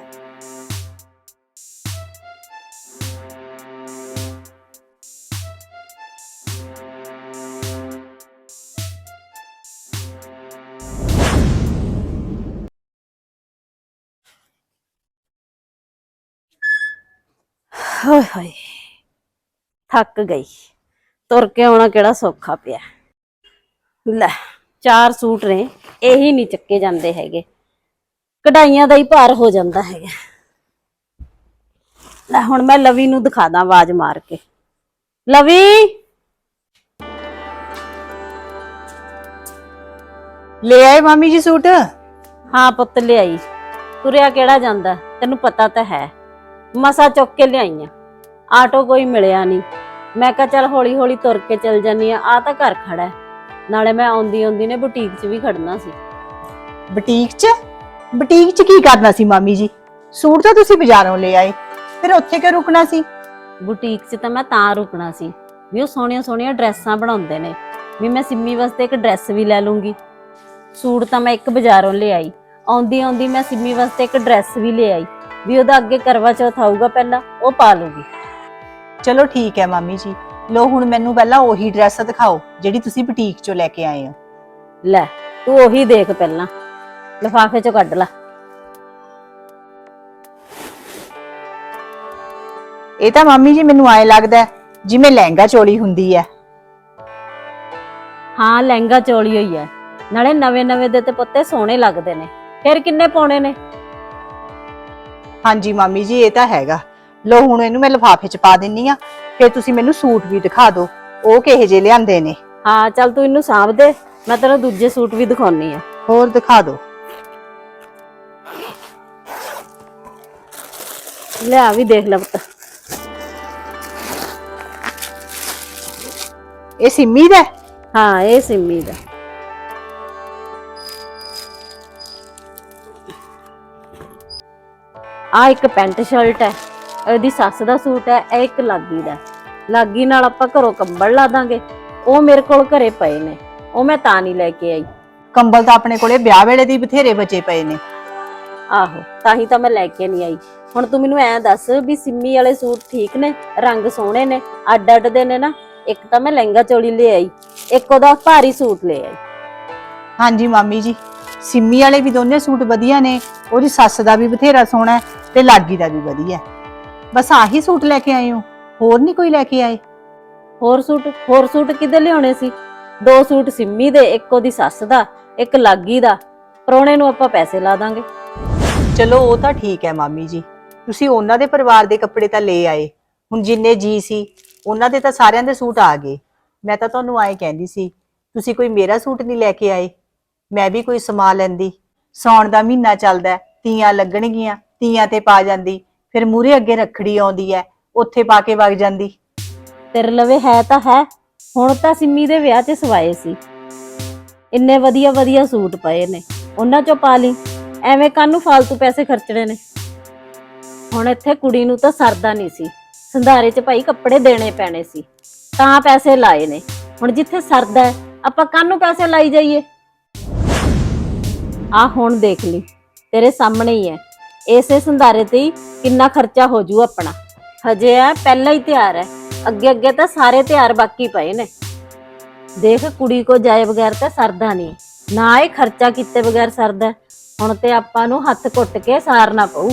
ਹੋਏ ਹੋਏ ਥੱਕ ਗਈ। ਤੁਰ ਕੇ ਆਉਣਾ ਕਿਹੜਾ ਸੌਖਾ ਪਿਆ। ਲੈ ਚਾਰ ਸੂਟ ਨੇ ਇਹੀ ਨਹੀਂ ਚੱਕੇ ਜਾਂਦੇ ਹੈਗੇ। ਕਢਾਈਆਂ ਦਾ ਹੀ ਭਾਰ ਹੋ ਜਾਂਦਾ ਹੈਗਾ। ਲੈ ਹੁਣ ਮੈਂ ਲਵੀ ਨੂੰ ਦਿਖਾ ਦਾਂ ਆਵਾਜ਼ ਮਾਰ ਕੇ। ਲਵੀ! ਲੈ ਆਏ ਮਾਮੀ ਜੀ ਸੂਟ? ਹਾਂ ਪੁੱਤ ਲਿਆਈ। ਤੁਰਿਆ ਕਿਹੜਾ ਜਾਂਦਾ ਤੈਨੂੰ ਪਤਾ ਤਾਂ ਹੈ। ਮਸਾ ਚੁੱਕ ਕੇ ਲਿਆਈਆਂ। ਆਟੋ ਕੋਈ ਮਿਲਿਆ ਨਹੀਂ। ਮੈਂ ਕਿਹਾ ਚੱਲ ਹੌਲੀ ਹੌਲੀ ਤੁਰ ਕੇ ਚੱਲ ਜਾਨੀ ਆ ਆ ਤਾਂ ਘਰ ਖੜਾ ਹੈ। ਨਾਲੇ ਮੈਂ ਆਉਂਦੀ ਆਉਂਦੀ ਨੇ ਬੁਟੀਕ 'ਚ ਵੀ ਖੜਨਾ ਸੀ। ਬੁਟੀਕ 'ਚ? ਬੁਟੀਕ 'ਚ ਕੀ ਕਰਨਾ ਸੀ ਮਾਮੀ ਜੀ? ਸੂਟ ਤਾਂ ਤੁਸੀਂ ਬਾਜ਼ਾਰੋਂ ਲੈ ਆਏ ਫਿਰ ਉੱਥੇ ਕਿਉਂ ਰੁਕਣਾ ਸੀ? ਬੁਟੀਕ 'ਚ ਤਾਂ ਮੈਂ ਤਾਂ ਰੁਕਣਾ ਸੀ ਵੀ ਉਹ ਸੋਹਣੀਆਂ ਸੋਹਣੀਆਂ ਡਰੈਸਾਂ ਬਣਾਉਂਦੇ ਨੇ ਵੀ ਮੈਂ ਸਿੰਮੀ ਵਾਸਤੇ ਇੱਕ ਡਰੈਸ ਵੀ ਲੈ ਲੂੰਗੀ। ਸੂਟ ਤਾਂ ਮੈਂ ਇੱਕ ਬਾਜ਼ਾਰੋਂ ਲੈ ਆਈ ਆਉਂਦੀ ਆਉਂਦੀ ਮੈਂ ਸਿੰਮੀ ਵਾਸਤੇ ਇੱਕ ਡਰੈਸ ਵੀ ਲੈ ਆਈ ਵੀ ਉਹਦਾ ਅੱਗੇ ਕਰਵਾ ਚੌਥ ਆਊਗਾ ਪਹਿਲਾਂ ਉਹ ਪਾ ਲੂਗੀ। ਚਲੋ ਠੀਕ ਹੈ ਮਾਮੀ ਜੀ। ਲੋ ਹੁਣ ਮੈਨੂੰ ਪਹਿਲਾਂ ਉਹੀ ਡਰੈਸ ਦਿਖਾਓ ਜਿਹੜੀ ਤੁਸੀਂ ਬੁਟੀਕ 'ਚੋਂ ਲੈ ਕੇ ਆਏ ਹੋ। ਲੈ ਤੂੰ ਉਹੀ ਦੇਖ ਪਹਿਲਾਂ। ਲਿਫਾਫੇ 'ਚੋਂ ਕੱਢ ਲਾ। ਇਹ ਤਾਂ ਮਾਮੀ ਜੀ ਮੈਨੂੰ ਐ ਲੱਗਦਾ ਹੈ ਜਿਵੇਂ ਲਹਿੰਗਾ ਚੋਲੀ ਹੁੰਦੀ ਹੈ। ਹਾਂ ਲਹਿੰਗਾ ਚੋਲੀ ਹੋਈ ਹੈ। ਨਾਲੇ ਨਵੇਂ ਨਵੇਂ ਦੇ ਤੇ ਪੁੱਤੇ ਸੋਹਣੇ ਲੱਗਦੇ ਨੇ। ਫਿਰ ਕਿੰਨੇ ਪਾਉਣੇ ਨੇ? ਹਾਂਜੀ ਮਾਮੀ ਜੀ ਇਹ ਤਾਂ ਹੈਗਾ। ਲੋ ਹੁਣ ਇਹਨੂੰ ਮੈਂ ਲਿਫਾਫੇ 'ਚ ਪਾ ਦਿੰਨੀ ਆ ਫਿਰ ਤੁਸੀਂ ਮੈਨੂੰ ਸੂਟ ਵੀ ਦਿਖਾ ਦਿਓ ਉਹ ਕਿਹੇ ਜੇ ਲਿਆਂਦੇ ਨੇ। ਹਾਂ ਚੱਲ ਤੂੰ ਇਹਨੂੰ ਸਾਂਭ ਦੇ ਮੈਂ ਤੈਨੂੰ ਦੂਜੇ ਸੂਟ ਵੀ ਦਿਖਾਉਣੀ ਆ। ਹੋਰ ਦਿਖਾ ਦਿਓ। ਲਿਆ ਵੀ ਦੇਖ ਲੈ ਪੁੱਤ। ਇਹ ਸਿੰਮੀ ਦਾ ਹੈ? ਹਾਂ ਇਹ ਸਿੰਮੀ ਦਾ ਆ ਇੱਕ ਪੈਂਟ ਸ਼ਰਟ ਹੈ। ਇਹਦੀ ਸੱਸ ਦਾ ਸੂਟ ਹੈ ਇਹ ਇੱਕ ਲਾਗੀ ਦਾ। ਲਾਗੀ ਨਾਲ ਆਪਾਂ ਘਰੋਂ ਕੰਬਲ ਲਾ ਦਾਂਗੇ। ਉਹ ਮੇਰੇ ਕੋਲ ਘਰੇ ਪਏ ਨੇ। ਉਹ ਮੈਂ ਤਾਂ ਨਹੀਂ ਲੈ ਕੇ ਆਈ। ਕੰਬਲ ਤਾਂ ਆਪਣੇ ਕੋਲੇ ਵਿਆਹ ਵੇਲੇ ਦੇ ਬਥੇਰੇ ਬਚੇ ਪਏ ਨੇ। ਆਹੋ ਤਾਂ ਹੀ ਤਾਂ ਮੈਂ ਲੈ ਕੇ ਨਹੀਂ ਆਈ। ਹੁਣ ਤੂੰ ਮੈਨੂੰ ਐਂ ਦੱਸ ਵੀ ਸਿੰਮੀ ਵਾਲੇ ਸੂਟ ਠੀਕ ਨੇ? ਰੰਗ ਸੋਹਣੇ ਨੇ? ਅੱਡ ਅੱਡ ਦੇ ਨੇ ਨਾ? ਇੱਕ ਤਾਂ ਮੈਂ ਲਹਿੰਗਾ ਚੋਲੀ ਲੈ ਆਈ ਇੱਕ ਉਹਦਾ ਭਾਰੀ ਸੂਟ ਲੈ ਆਈ। ਹਾਂਜੀ ਮਾਮੀ ਜੀ ਸਿੰਮੀ ਵਾਲੇ ਵੀ ਦੋਨੇ ਸੂਟ ਵਧੀਆ ਨੇ ਉਹਦੀ ਸੱਸ ਦਾ ਵੀ ਬਥੇਰਾ ਸੋਹਣਾ ਤੇ ਲਾਗੀ ਦਾ ਵੀ ਵਧੀਆ। ਬਸ ਆਹੀ ਸੂਟ ਲੈ ਕੇ ਆਏ ਹੋ? ਹੋਰ ਨਹੀਂ ਕੋਈ ਲੈ ਕੇ ਆਏ? ਹੋਰ ਸੂਟ ਹੋਰ ਸੂਟ ਕਿੱਦੇ ਲਿਆਉਣੇ ਸੀ? ਦੋ ਸੂਟ ਸਿੰਮੀ ਦੇ ਇੱਕ ਉਹਦੀ ਸੱਸ ਦਾ ਇੱਕ ਲਾਗੀ ਦਾ। ਪਰੋਣੇ ਨੂੰ ਆਪਾਂ ਪੈਸੇ ਲਾ ਦਾਂਗੇ। ਚਲੋ ਉਹ ਤਾਂ ਠੀਕ ਹੈ ਮਾਮੀ ਜੀ। ਤੁਸੀਂ ਉਹਨਾਂ ਦੇ ਪਰਿਵਾਰ ਦੇ ਕੱਪੜੇ ਤਾਂ ਲੈ ਆਏ। ਹੁਣ ਜਿੰਨੇ ਜੀ ਸੀ ਉਹਨਾਂ ਦੇ ਤਾਂ ਸਾਰਿਆਂ ਦੇ ਸੂਟ ਆ ਗਏ। ਮੈਂ ਤਾਂ ਤੁਹਾਨੂੰ ਆਏ ਕਹਿੰਦੀ ਸੀ ਤੁਸੀਂ ਕੋਈ ਮੇਰਾ ਸੂਟ ਨਹੀਂ ਲੈ ਕੇ ਆਏ? ਮੈਂ ਵੀ ਕੋਈ ਸਮਾ ਲੈਂਦੀ। ਸੌਣ ਦਾ ਮਹੀਨਾ ਚੱਲਦਾ ਤੀਆਂ ਲੱਗਣਗੀਆਂ ਤੀਆਂ ਤੇ ਪਾ ਜਾਂਦੀ। ਫਿਰ ਮੂਰੇ ਅੱਗੇ ਰੱਖੜੀ ਆਉਂਦੀ ਹੈ ਉੱਥੇ ਪਾ ਕੇ ਵਗ ਜਾਂਦੀ। ਤੇਰੇ ਲਵੇ ਹੈ ਤਾਂ ਹੈ, ਹੁਣ ਤਾਂ ਸਿੰਮੀ ਦੇ ਵਿਆਹ 'ਚ ਸਵਾਏ ਸੀ। ਇੰਨੇ ਵਧੀਆ ਵਧੀਆ ਸੂਟ ਪਏ ਨੇ, ਉਹਨਾਂ 'ਚੋਂ ਪਾ ਲਈ, ਐਵੇਂ ਕਾਹਨੂੰ ਫालतू ਪੈਸੇ ਖਰਚਣੇ ਨੇ। ਹੁਣ ਇੱਥੇ ਕੁੜੀ ਨੂੰ ਤਾਂ ਸਰਦਾ ਨਹੀਂ ਸੀ, ਸੰਧਾਰੇ 'ਚ ਭਾਈ ਕੱਪੜੇ ਦੇਣੇ ਪੈਣੇ ਸੀ, ਤਾਂ ਪੈਸੇ ਲਾਏ ਨੇ। ਹੁਣ ਜਿੱਥੇ ਸਰਦਾ ਹੈ ਆਪਾਂ ਕਾਹਨੂੰ ਪੈਸੇ ਲਾਈ ਜਾਈਏ? ਆ ਹੁਣ ਦੇਖ ਲਈ, ਤੇਰੇ ਸਾਹਮਣੇ ਹੀ ਹੈ ਇਸੇ ਸੰਧਾਰੇ ਤੇ ਹੀ ਕਿੰਨਾ ਖਰਚਾ ਹੋ ਜੂ ਆਪਣਾ। ਹਜੇ ਆ ਪਹਿਲਾ ਹੀ ਤਿਆਰ ਹੈ। ਅੱਗੇ ਅੱਗੇ ਤਾਂ ਸਾਰੇ ਤਿਆਰ ਬਾਕੀ ਪਏ ਨੇ। ਦੇਖ ਕੁੜੀ ਕੋ ਜਾਏ ਬਗੈਰ ਤਾਂ ਸਰਦਾ ਨਹੀਂ। ਨਾ ਇਹ ਖਰਚਾ ਕੀਤੇ ਬਗੈਰ ਸਰਦਾ ਹੁਣ ਤੇ ਆਪਾਂ ਨੂੰ ਹੱਥ ਘੁੱਟ ਕੇ ਸਾਰਨਾ ਪਊ।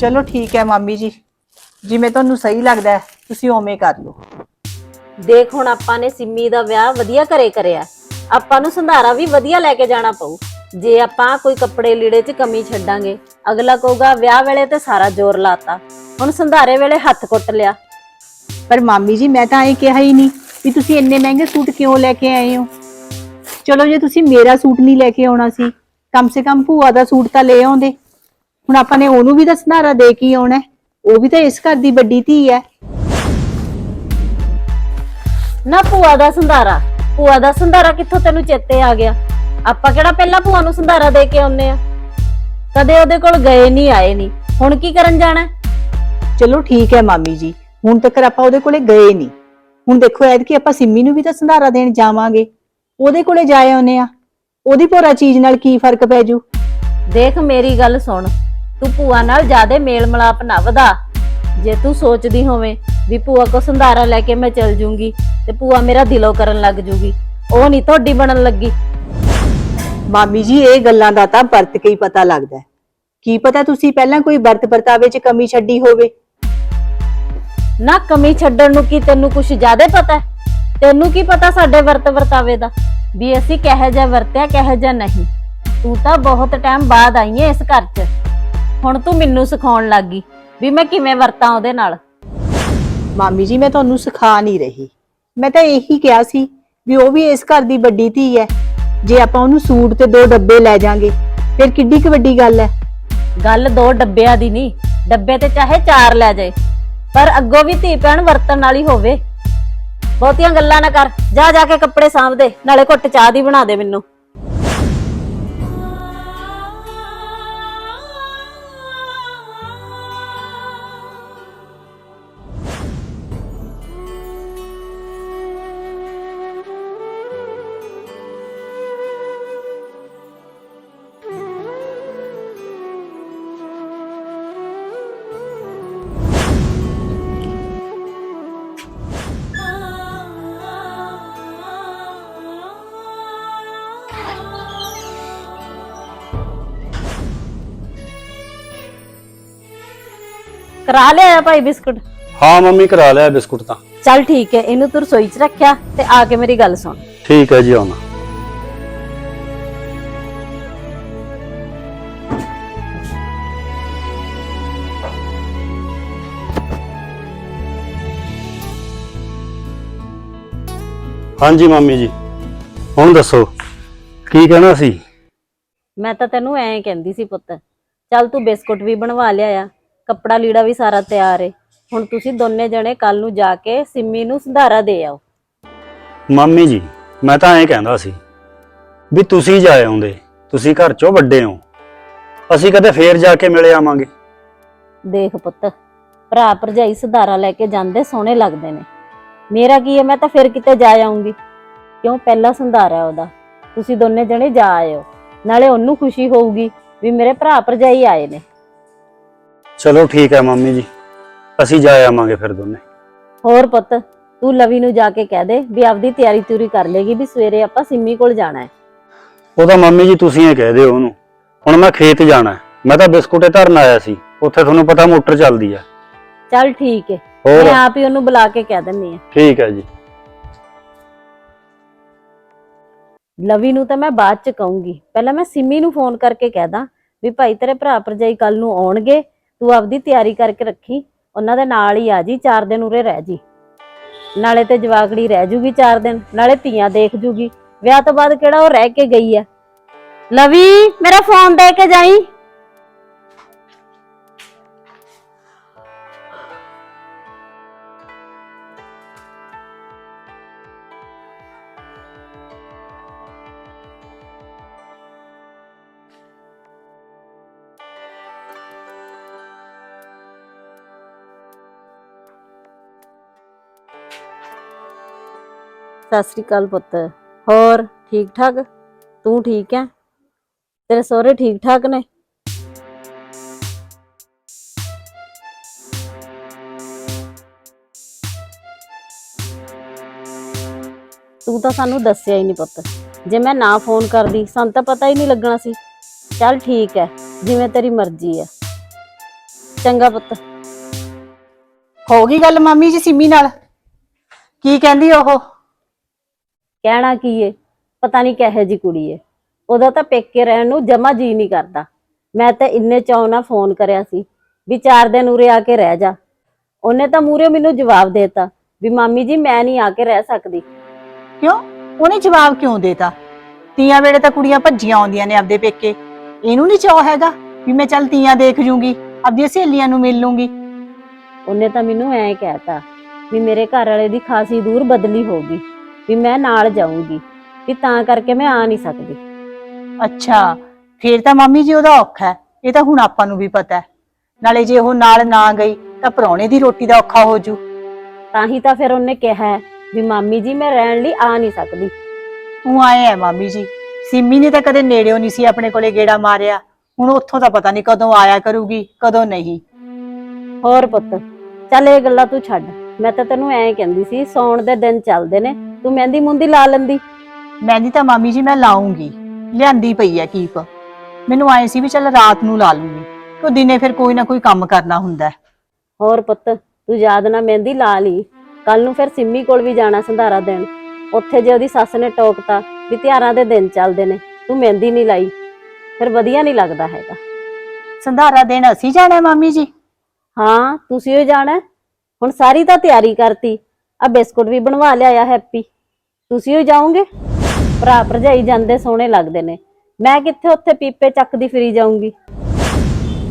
ਚਲੋ ਠੀਕ ਹੈ ਮਾਮੀ ਜੀ। ਜਿਵੇਂ ਤੁਹਾਨੂੰ ਸਹੀ ਲੱਗਦਾ ਹੈ ਤੁਸੀਂ ਉਵੇਂ ਕਰ ਲਓ। ਦੇਖ ਹੁਣ ਆਪਾਂ ਨੇ ਸਿੰਮੀ ਦਾ ਵਿਆਹ ਵਧੀਆ ਘਰੇ ਕਰਿਆ। ਆਪਾਂ ਨੂੰ ਸੰਧਾਰਾ ਵੀ ਵਧੀਆ ਲੈ ਕੇ ਜਾਣਾ ਪਊ। ਜੇ ਆਪਾਂ ਕੋਈ ਕੱਪੜੇ ਲੀੜੇ 'ਚ ਕਮੀ ਛੱਡਾਂਗੇ ਅਗਲਾ ਕਹੂਗਾ ਵਿਆਹ ਵੇਲੇ ਤੇ ਸਾਰਾ ਜ਼ੋਰ ਲਾਤਾ। ਹੁਣ ਸੰਧਾਰੇ ਵੇਲੇ ਹੱਥ ਕੁੱਟ ਲਿਆ। ਪਰ ਮਾਮੀ ਜੀ ਮੈਂ ਤਾਂ ਇਹ ਕਿਹਾ ਹੀ ਨਹੀਂ ਵੀ ਤੁਸੀਂ ਇੰਨੇ ਮਹਿੰਗੇ ਸੂਟ ਕਿਉਂ ਲੈ ਕੇ ਆਏ ਹੋ? ਚਲੋ ਜੇ ਤੁਸੀਂ ਮੇਰਾ ਸੂਟ ਨਹੀਂ ਲੈ ਕੇ ਆਉਣਾ ਸੀ ਕਮ ਸੇ ਕਮ ਭੂਆ ਦਾ ਸੂਟ ਤਾਂ ਲੈ ਆਉਂਦੇ। ਹੁਣ ਆਪਾਂ ਨੇ ਉਹਨੂੰ ਵੀ ਤਾਂ ਸੰਧਾਰਾ ਦੇ ਕੇ ਆਉਣਾ। ਉਹ ਵੀ ਤਾਂ ਇਸ ਘਰ ਦੀ ਵੱਡੀ ਧੀ ਹੈ। ਨਾ ਭੂਆ ਦਾ ਸੰਧਾਰਾ। ਭੂਆ ਦਾ ਸੰਧਾਰਾ ਕਿੱਥੋਂ ਤੈਨੂੰ ਚੇਤੇ ਆ ਗਿਆ? ਆਪਾਂ ਕਿਹੜਾ ਪਹਿਲਾਂ ਭੂਆ ਨੂੰ ਸੰਧਾਰਾ ਦੇ ਕੇ ਆਉਨੇ ਆ? ਕਦੇ ਉਹਦੇ ਕੋਲ ਗਏ ਨਹੀਂ ਆਏ ਨਹੀਂ ਹੁਣ ਕੀ ਕਰਨ ਜਾਣਾ? ਚਲੋ ਠੀਕ ਹੈ ਮਾਮੀ ਜੀ ਹੁਣ ਤੱਕ ਆਪਾਂ ਉਹਦੇ ਕੋਲੇ ਗਏ ਨਹੀਂ ਹੁਣ ਦੇਖੋ ਐਤਕੀ ਆਪਾਂ ਸਿੰਮੀ ਨੂੰ ਵੀ ਤਾਂ ਸੰਧਾਰਾ ਦੇਣ ਜਾਵਾਂਗੇ। ਉਹਦੇ ਕੋਲੇ ਜਾਏ ਆਉਨੇ ਆ। ਉਹਦੀ ਭੋਰਾ ਚੀਜ਼ ਨਾਲ ਕੀ ਫ਼ਰਕ ਪੈ ਜੂ? ਦੇਖ ਮੇਰੀ ਗੱਲ ਸੁਣ ਤੂੰ ਭੂਆ ਨਾਲ ਜਿਆਦੇ ਮੇਲ ਮਲਾਪ ਨਾ ਵਧਾ। ਜੇ ਤੂੰ ਸੋਚਦੀ ਹੋਵੇਂ ਵੀ ਭੂਆ ਕੋ ਸੰਧਾਰਾ ਲੈ ਕੇ ਮੈਂ ਚਲ ਜੂੰਗੀ ਤੇ ਭੂਆ ਮੇਰਾ ਦਿਲੋਂ ਕਰਨ ਲੱਗ ਜੂਗੀ ਉਹ ਨਹੀਂ ਤੁਹਾਡੀ ਬਣਨ ਲੱਗੀ। ਮਾਮੀ ਜੀ ਇਹ ਗੱਲਾਂ ਦਾ ਤਾਂ ਵਰਤ ਕੇ ਹੀ ਪਤਾ ਲੱਗਦਾ ਹੈ। ਕੀ ਪਤਾ ਤੁਸੀਂ ਪਹਿਲਾਂ ਕੋਈ ਵਰਤ ਵਰਤਾਵੇ 'ਚ ਕਮੀ ਛੱਡੀ ਹੋਵੇ? ਨਾ ਕਮੀ ਛੱਡਣ ਨੂੰ ਕੀ ਤੈਨੂੰ ਕੁਝ ਜ਼ਿਆਦਾ ਪਤਾ ਹੈ? ਤੈਨੂੰ ਕੀ ਪਤਾ ਸਾਡੇ ਵਰਤ ਵਰਤਾਵੇ ਦਾ? ਵੀ ਅਸੀਂ ਕਿਹੋ ਜਿਹਾ ਵਰਤਿਆ ਕਿਹੋ ਜਿਹਾ ਨਹੀਂ। ਤੂੰ ਤਾਂ ਬਹੁਤ ਟਾਈਮ ਬਾਅਦ ਆਈ ਏ ਇਸ ਘਰ 'ਚ। ਹੁਣ ਤੂੰ ਮੈਨੂੰ ਸਿਖਾਉਣ ਲੱਗੀ ਵੀ ਮੈਂ ਕਿਵੇਂ ਵਰਤਾਂ ਉਹਦੇ ਨਾਲ। ਮਾਮੀ ਜੀ ਮੈਂ ਤੁਹਾਨੂੰ ਸਿਖਾ ਨਹੀਂ ਰਹੀ। ਮੈਂ ਤਾਂ ਇਹੀ ਕਿਹਾ ਸੀ ਵੀ ਉਹ ਵੀ ਇਸ ਘਰ ਦੀ ਵੱਡੀ ਧੀ ਹੈ। ਜੇ ਆਪਾਂ ਉਹਨੂੰ ਸੂਟ ਤੇ ਦੋ ਡੱਬੇ ਲੈ ਜਾਾਂਗੇ, ਫਿਰ ਕਿੱਡੀ ਕੁ ਵੱਡੀ ਗੱਲ ਹੈ? ਗੱਲ ਦੋ ਡੱਬਿਆਂ ਦੀ ਨਹੀਂ, ਡੱਬੇ ਤੇ ਚਾਹੇ ਚਾਰ ਲੈ ਜਾਏ, ਪਰ ਅੱਗੋਂ ਵੀ ਧੀ ਭੈਣ ਵਰਤਣ ਵਾਲੀ ਹੋਵੇ। ਬਹੁਤੀਆਂ ਗੱਲਾਂ ਨਾ ਕਰ, ਜਾ ਜਾ ਕੇ ਕੱਪੜੇ ਸਾਂਭ ਦੇ, ਨਾਲੇ ਘੁੱਟ ਚਾਹ ਦੀ ਬਣਾ ਦੇ ਮੈਨੂੰ। ਕਰਾ ਲਿਆ ਭਾਈ ਬਿਸਕੁਟ? ਹਾਂ ਮੰਮੀ ਕਰਾ ਲਿਆ ਬਿਸਕੁਟ ਤਾਂ। ਚੱਲ ਠੀਕ ਹੈ ਇਹਨੂੰ ਤੂੰ ਰਸੋਈ 'ਚ ਰੱਖਿਆ ਤੇ ਆ ਕੇ ਮੇਰੀ ਗੱਲ ਸੁਣ। ਠੀਕ ਹੈ ਜੀ ਆਉਣਾ। ਹਾਂਜੀ ਮੰਮੀ ਜੀ। ਹੁਣ ਦੱਸੋ ਕੀ ਕਹਿਣਾ ਸੀ? ਮੈਂ ਤਾਂ ਤੈਨੂੰ ਐਂ ਕਹਿੰਦੀ ਸੀ ਪੁੱਤ ਚੱਲ ਤੂੰ ਬਿਸਕੁਟ ਵੀ ਬਣਵਾ ਲਿਆ ਆ। ਕੱਪੜਾ ਲੀੜਾ ਵੀ ਸਾਰਾ ਤਿਆਰ ਏ। ਹੁਣ ਤੁਸੀਂ ਦੋਨੇ ਜਣੇ ਕੱਲ ਨੂੰ ਜਾ ਕੇ ਸਿੰਮੀ ਨੂੰ ਸੰਧਾਰਾ ਦੇ ਆਓ। ਮੰਮੀ ਜੀ ਮੈਂ ਤਾਂ ਐਂ ਕਹਿੰਦਾ ਸੀ ਵੀ ਤੁਸੀਂ ਜਾ ਆਉਂਦੇ ਤੁਸੀਂ ਘਰ ਚੋਂ ਵੱਡੇ ਹੋ। ਅਸੀਂ ਕਦੇ ਫੇਰ ਜਾ ਕੇ ਮਿਲੇ ਆਵਾਂਗੇ। ਦੇਖ ਪੁੱਤ ਭਰਾ ਭਰਜਾਈ ਸੰਧਾਰਾ ਲੈ ਕੇ ਜਾਂਦੇ ਸੋਹਣੇ ਲੱਗਦੇ ਨੇ। ਮੇਰਾ ਕੀ ਹੈ ਮੈਂ ਤਾਂ ਫਿਰ ਕਿਤੇ ਜਾ ਆਉਂਗੀ। ਕਿਉਂ? ਪਹਿਲਾ ਸੰਧਾਰਾ ਉਹਦਾ। ਤੁਸੀਂ ਦੋਨੇ ਜਣੇ ਜਾ ਆਇਓ। ਨਾਲੇ ਉਹਨੂੰ ਖੁਸ਼ੀ ਹੋਊਗੀ ਵੀ ਮੇਰੇ ਭਰਾ ਭਰਜਾਈ ਆਏ ਨੇ। ਚਲੋ ਠੀਕ ਹੈ ਮੰਮੀ ਜੀ। ਅਸੀਂ ਜਾ ਆਵਾਂਗੇ ਫਿਰ ਦੋਨੇ। ਹੋਰ ਪੁੱਤ ਤੂੰ ਲਵੀ ਨੂੰ ਜਾ ਕੇ ਕਹਿ ਦੇ ਵੀ ਆਪਦੀ ਤਿਆਰੀ ਤਿਉਰੀ ਕਰ ਲੇਗੀ ਵੀ ਸਵੇਰੇ ਆਪਾਂ ਸਿੰਮੀ ਕੋਲ ਜਾਣਾ ਹੈ। ਉਹਦਾ ਮੰਮੀ ਜੀ ਤੁਸੀਂ ਇਹ ਕਹਿ ਦਿਓ ਉਹਨੂੰ ਹੁਣ ਮੈਂ ਖੇਤ ਜਾਣਾ ਹੈ। ਮੈਂ ਤਾਂ ਬਿਸਕੁਟੇ ਧਰਨ ਆਇਆ ਸੀ ਉੱਥੇ ਤੁਹਾਨੂੰ ਪਤਾ ਮੋਟਰ ਚੱਲਦੀ ਹੈ। ਚੱਲ ਠੀਕ ਹੈ ਹੋਰ? ਮੈਂ ਆਪ ਹੀ ਉਹਨੂੰ ਬੁਲਾ ਕੇ ਕਹਿ ਦਿੰਨੀ ਆ ਠੀਕ ਹੈ ਜੀ। ਲਵੀ ਨੂੰ ਤਾਂ ਮੈਂ ਬਾਅਦ ਚ ਕਹੂੰਗੀ। ਪਹਿਲਾਂ ਮੈਂ ਸਿੰਮੀ ਨੂੰ ਫੋਨ ਕਰਕੇ ਕਹਿਦਾ ਵੀ ਭਾਈ ਤੇਰੇ ਭਰਾ ਭਰਜਾਈ ਕੱਲ ਨੂੰ ਆਉਣਗੇ ਤੂੰ ਆਪਦੀ ਤਿਆਰੀ ਕਰਕੇ ਰੱਖੀ, ਉਹਨਾਂ ਦੇ ਨਾਲ ਹੀ ਆ ਜੀ, ਚਾਰ ਦਿਨ ਉਰੇ ਰਹਿ ਜੀ। ਨਾਲੇ ਤੇ ਜਵਾਗੜੀ ਰਹਿ ਜੂਗੀ ਚਾਰ ਦਿਨ, ਨਾਲੇ ਧੀਆਂ ਦੇਖ ਜੂਗੀ। ਵਿਆਹ ਤੋਂ ਬਾਅਦ ਕਿਹੜਾ ਉਹ ਰਹਿ ਕੇ ਗਈ ਆ? ਲਵੀ, ਮੇਰਾ ਫੋਨ ਦੇ ਕੇ ਜਾਈ। ਸਤਿ ਸ੍ਰੀ ਅਕਾਲ ਪੁੱਤ। ਹੋਰ, ਠੀਕ ਠਾਕ? ਤੂੰ ਠੀਕ ਹੈ ਤੇਰੇ ਸਹੁਰੇ ਠੀਕ ਠਾਕ ਨੇ? ਤੂੰ ਤਾਂ ਸਾਨੂੰ ਦੱਸਿਆ ਹੀ ਨਹੀਂ ਪੁੱਤ। ਜੇ ਮੈਂ ਨਾ ਫੋਨ ਕਰਦੀ, ਸਾਨੂੰ ਤਾਂ ਪਤਾ ਹੀ ਨਹੀਂ ਲੱਗਣਾ ਸੀ। ਚੱਲ ਠੀਕ ਹੈ ਜਿਵੇਂ ਤੇਰੀ ਮਰਜ਼ੀ ਹੈ ਚੰਗਾ ਪੁੱਤ। ਹੋ ਗਈ ਗੱਲ ਮਾਮੀ ਜੀ ਸਿੰਮੀ ਨਾਲ। ਕੀ ਕਹਿੰਦੀ ਉਹ? ਕਹਿਣਾ ਕੀ ਏ? ਪਤਾ ਨਹੀਂ ਕਿਹੋ ਜੀ ਕੁੜੀ ਏ। ਉਹਦਾ ਤਾਂ ਪੇਕੇ ਰਹਿਣ ਨੂੰ ਜਮਾ ਜੀ ਨਹੀਂ ਕਰਦਾ। ਮੈਂ ਤਾਂ ਇੰਨੇ ਚਾਅ ਨਾਲ ਫੋਨ ਕਰਿਆ ਸੀ ਵੀ ਚਾਰ ਦਿਨ ਉਰੇ ਆ ਕੇ ਰਹਿ ਜਾ। ਉਹਨੇ ਤਾਂ ਮੂਰੇ ਮੈਨੂੰ ਜਵਾਬ ਦੇਤਾ ਵੀ ਮਾਮੀ ਜੀ ਮੈਂ ਨਹੀਂ ਆ ਕੇ ਰਹਿ ਸਕਦੀ। ਕਿਉਂ? ਉਹਨੇ ਜਵਾਬ ਕਿਉਂ ਦੇਤਾ? ਤੀਆਂ ਵੇਲੇ ਤਾਂ ਕੁੜੀਆਂ ਭੱਜੀਆਂ ਆਉਂਦੀਆਂ ਨੇ ਆਪਦੇ ਪੇਕੇ। ਇਹਨੂੰ ਨਹੀਂ ਚਾਹ ਹੈਗਾ ਵੀ ਮੈਂ ਚੱਲ ਤੀਆਂ ਦੇਖ ਜੂੰਗੀ ਆਪਦੀਆਂ ਸਹੇਲੀਆਂ ਨੂੰ ਮਿਲ ਲੂੰਗੀ। ਉਹਨੇ ਤਾਂ ਮੈਨੂੰ ਐਂ ਕਹਿਤਾ ਵੀ ਮੇਰੇ ਘਰ ਵਾਲੇ ਦੀ ਖਾਸੀ ਦੂਰ ਬਦਲੀ ਹੋਗੀ ਵੀ ਮੈਂ ਨਾਲ ਜਾਊਂਗੀ ਵੀ ਤਾਂ ਕਰਕੇ ਮੈਂ ਆ ਨਹੀਂ ਸਕਦੀ। ਅੱਛਾ ਫੇਰ ਤਾਂ ਮਾਮੀ ਜੀ ਉਹਦਾ ਔਖਾ ਹੈ ਇਹ ਤਾਂ ਹੁਣ ਆਪਾਂ ਨੂੰ ਵੀ ਪਤਾ ਹੈ। ਨਾਲੇ ਜੇ ਉਹ ਨਾਲ ਨਾ ਗਈ ਤਾਂ ਪਰੌਣੇ ਦੀ ਰੋਟੀ ਦਾ ਔਖਾ ਹੋ ਜੂ। ਤਾਂ ਹੀ ਤਾਂ ਫਿਰ ਉਹਨੇ ਕਿਹਾ ਹੈ ਵੀ ਮਾਮੀ ਜੀ ਮੈਂ ਰਹਿਣ ਲਈ ਆ ਨਹੀਂ ਸਕਦੀ। ਤੂੰ ਆਏ ਹੈ ਮਾਮੀ ਜੀ ਸਿੰਮੀ ਨੇ ਤਾਂ ਕਦੇ ਨੇੜਿਓਂ ਨਹੀਂ ਸੀ ਆਪਣੇ ਕੋਲੇ ਗੇੜਾ ਮਾਰਿਆ। ਹੁਣ ਉੱਥੋਂ ਤਾਂ ਪਤਾ ਨਹੀਂ ਕਦੋਂ ਆਇਆ ਕਰੂਗੀ ਕਦੋਂ ਨਹੀਂ। ਹੋਰ ਪੁੱਤ ਚੱਲ ਇਹ ਗੱਲਾਂ ਤੂੰ ਛੱਡ। ਮੈਂ ਤਾਂ ਤੈਨੂੰ ਐਂ ਕਹਿੰਦੀ ਸੀ ਸੌਣ ਦੇ ਦਿਨ ਚੱਲਦੇ ਨੇ ਤੂੰ ਮਹਿੰਦੀ ਮੁੰਦੀ ਲਾ ਲੈਂਦੀ। ਮਹਿੰਦੀ ਤਾਂ ਮਾਮੀ ਜੀ ਮੈਂ ਲਾਉਂਗੀ ਲਿਆਂਦੀ ਪਈ ਹੈ ਕੀਪ। ਮੈਨੂੰ ਆਏ ਸੀ ਵੀ ਚੱਲ ਰਾਤ ਨੂੰ ਲਾ ਲੂੰਗੀ ਕਿ ਦਿਨੇ ਫਿਰ ਕੋਈ ਨਾ ਕੋਈ ਕੰਮ ਕਰਨਾ ਹੁੰਦਾ ਹੈ। ਹੋਰ ਪੁੱਤ ਤੂੰ ਯਾਦ ਨਾ ਮਹਿੰਦੀ ਲਾ ਲਈ ਕੱਲ ਨੂੰ ਫਿਰ ਸਿੰਮੀ ਕੋਲ ਵੀ ਜਾਣਾ ਸੰਧਾਰਾ ਦੇਣ। ਉੱਥੇ ਜੇ ਉਹਦੀ ਸੱਸ ਨੇ ਟੋਕਤਾ ਵੀ ਤਿਉਹਾਰਾਂ ਦੇ ਦਿਨ ਚੱਲਦੇ ਨੇ ਤੂੰ ਮਹਿੰਦੀ ਨਹੀਂ ਲਾਈ ਫਿਰ ਵਧੀਆ ਨਹੀਂ ਲੱਗਦਾ ਹੈਗਾ। ਸੰਧਾਰਾ ਦੇਣ ਅਸੀਂ ਜਾਣਾ ਹੈ ਮਾਮੀ ਜੀ? ਹਾਂ ਤੁਸੀਂ ਉਹ ਜਾਣਾ ਹੈ। ਹੁਣ ਸਾਰੀ ਤਾਂ ਤਿਆਰੀ ਕਰਤੀ। ਆ ਬਿਸਕੁਟ ਵੀ ਬਣਵਾ ਲਿਆਇਆ ਹੈਪੀ। ਤੁਸੀਂ ਉਹ ਜਾਓਗੇ? ਭਰਾ ਭਰਜਾਈ ਜਾਂਦੇ ਸੋਹਣੇ ਲੱਗਦੇ ਨੇ। ਮੈਂ ਕਿੱਥੇ ਉੱਥੇ ਪੀਪੇ ਚੱਕਦੀ ਫਿਰੀ ਜਾਊਂਗੀ?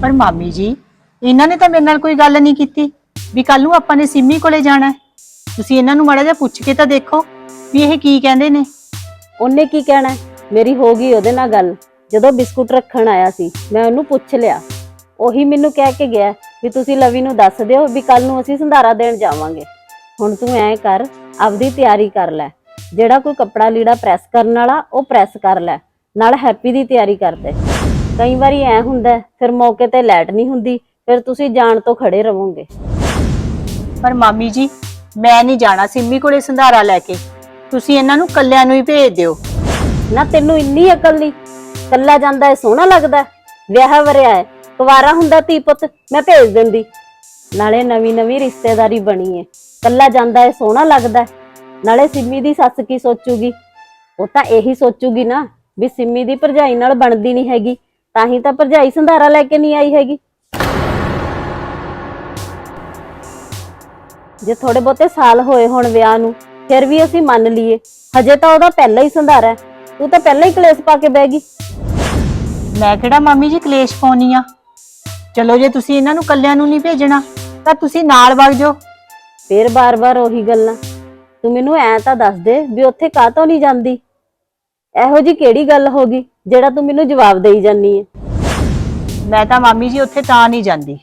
ਪਰ ਮਾਮੀ ਜੀ ਇਹਨਾਂ ਨੇ ਤਾਂ ਮੇਰੇ ਨਾਲ ਕੋਈ ਗੱਲ ਨਹੀਂ ਕੀਤੀ ਵੀ ਕੱਲ ਨੂੰ ਆਪਾਂ ਨੇ ਸਿੰਮੀ ਕੋਲੇ ਜਾਣਾ ਹੈ। ਤੁਸੀਂ ਇਹਨਾਂ ਨੂੰ ਮਾੜਾ ਜਿਹਾ ਪੁੱਛ ਕੇ ਤਾਂ ਦੇਖੋ ਵੀ ਇਹ ਕੀ ਕਹਿੰਦੇ ਨੇ। ਉਹਨੇ ਕੀ ਕਹਿਣਾ ਹੈ? ਮੇਰੀ ਹੋ ਗਈ ਉਹਦੇ ਨਾਲ ਗੱਲ। ਜਦੋਂ ਬਿਸਕੁਟ ਰੱਖਣ ਆਇਆ ਸੀ ਮੈਂ ਉਹਨੂੰ ਪੁੱਛ ਲਿਆ। ਉਹੀ ਮੈਨੂੰ ਕਹਿ ਕੇ ਗਿਆ ਵੀ ਤੁਸੀਂ ਲਵੀ ਨੂੰ ਦੱਸ ਦਿਓ ਵੀ ਕੱਲ ਨੂੰ ਅਸੀਂ ਸੰਧਾਰਾ ਦੇਣ ਜਾਵਾਂਗੇ। ਹੁਣ ਤੂੰ ਐ ਕਰ ਆਪਦੀ ਤਿਆਰੀ ਕਰ ਲੈ। ਜਿਹੜਾ ਕੋਈ ਕੱਪੜਾ ਲੀੜਾ ਪ੍ਰੈਸ ਕਰਨ ਵਾਲਾ ਉਹ ਪ੍ਰੈਸ ਕਰ ਲੈ। ਨਾਲ ਹੈਪੀ ਦੀ ਤਿਆਰੀ ਕਰ ਦੇ। ਕਈ ਵਾਰੀ ਐ ਹੁੰਦਾ ਫਿਰ ਮੌਕੇ ਤੇ ਲੈਟ ਨਹੀਂ ਹੁੰਦੀ ਫਿਰ ਤੁਸੀਂ ਜਾਣ ਤੋਂ ਖੜੇ ਰਹੋਗੇ। ਪਰ ਮਾਮੀ ਜੀ ਮੈਂ ਨਹੀਂ ਜਾਣਾ ਸਿੰਮੀ ਕੋਲੇ ਸੰਧਾਰਾ ਲੈ ਕੇ। ਤੁਸੀਂ ਇਹਨਾਂ ਨੂੰ ਕੱਲਿਆਂ ਨੂੰ ਹੀ ਭੇਜ ਦਿਓ। ਨਾ ਤੈਨੂੰ ਇੰਨੀ ਅਕਲ ਨਹੀਂ। ਕੱਲਾ ਜਾਂਦਾ ਹੈ ਸੋਹਣਾ ਲੱਗਦਾ। ਵਿਆਹ ਵਰਿਆ ਹੈ। ਕੁਵਾਰਾ ਹੁੰਦਾ ਧੀ ਪੁੱਤ, ਮੈਂ ਭੇਜ ਦਿੰਦੀ। ਨਾਲੇ ਨਵੀਂ ਨਵੀਂ ਰਿਸ਼ਤੇਦਾਰੀ ਬਣੀ ਏ। ਕੱਲਾ ਜਾਂਦਾ ਏ, ਸੋਹਣਾ ਲੱਗਦਾ ਹੈ। ਨਾਲੇ ਸਿੰਮੀ ਦੀ ਸੱਸ ਕੀ ਸੋਚੂਗੀ? ਉਹ ਤਾਂ ਇਹੀ ਸੋਚੂਗੀ ਨਾ ਵੀ ਸਿੰਮੀ ਦੀ ਭਰਜਾਈ ਨਾਲ ਬਣਦੀ ਨਹੀਂ ਹੈਗੀ, ਤਾਂ ਹੀ ਤਾਂ ਭਰਜਾਈ ਸੰਧਾਰਾ ਲੈ ਕੇ ਨਹੀਂ ਆਈ ਹੈਗੀ। ਜੇ ਥੋੜੇ ਬਹੁਤੇ ਸਾਲ ਹੋਏ ਹੁਣ ਵਿਆਹ ਨੂੰ, ਫਿਰ ਵੀ ਅਸੀਂ ਮੰਨ ਲਈਏ, ਹਜੇ ਤਾਂ ਉਹਦਾ ਪਹਿਲਾ ਹੀ ਸੰਧਾਰਾ ਹੈ ਤੂੰ ਤਾਂ ਪਹਿਲਾਂ ਹੀ ਕਲੇਸ਼ ਪਾ ਕੇ ਬਹਿ ਗਈ। ਮੈਂ ਕਿਹੜਾ ਮਾਮੀ ਜੀ ਕਲੇਸ਼ ਪਾਉਣੀ ਆ? ਚਲੋ ਜੇ ਤੁਸੀਂ ਇਹਨਾਂ ਨੂੰ ਕੱਲਿਆਂ ਨੂੰ ਨਹੀਂ ਭੇਜਣਾ ਤਾਂ ਤੁਸੀਂ ਨਾਲ ਵਗ ਜਾਓ। ਫੇਰ ਬਾਰ-ਬਾਰ ਉਹੀ ਗੱਲਾਂ। ਤੂੰ ਮੈਨੂੰ ਐ ਤਾਂ ਦੱਸ ਦੇ ਵੀ ਉੱਥੇ ਕਾਹਤੋਂ ਨਹੀਂ ਜਾਂਦੀ। ਇਹੋ ਜੀ ਕਿਹੜੀ ਗੱਲ ਹੋ ਗਈ ਜਿਹੜਾ ਤੂੰ ਮੈਨੂੰ ਜਵਾਬ ਦੇਈ ਜਾਨੀ ਹੈ ਮੈਂ ਤਾਂ ਮਾਮੀ ਜੀ ਉੱਥੇ ਤਾਂ ਨਹੀਂ ਜਾਂਦੀ।